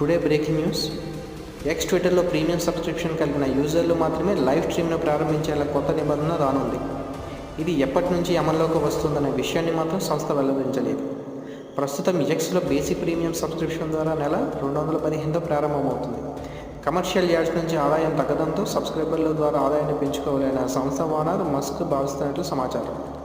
Today breaking news X ట్విట్టర్లో premium subscription కలిగిన యూజర్లు మాత్రమే లైవ్ స్ట్రీమ్ను ప్రారంభించేలా కొత్త నిబంధన రానుంది. ఇది ఎప్పటి నుంచి అమల్లోకి వస్తుందనే విషయాన్ని మాత్రం సంస్థ వెల్లడించలేదు. ప్రస్తుతం ఎక్స్లో బేసిక్ ప్రీమియం సబ్స్క్రిప్షన్ ద్వారా నెల రెండు వందల పదిహేనుతో ప్రారంభమవుతుంది. కమర్షియల్ యాడ్స్ నుంచి ఆదాయం తగ్గడంతో సబ్స్క్రైబర్ల ద్వారా ఆదాయాన్ని పెంచుకోవాలనే సంస్థ ఓనర్ మస్క్ భావిస్తున్నట్లు సమాచారం.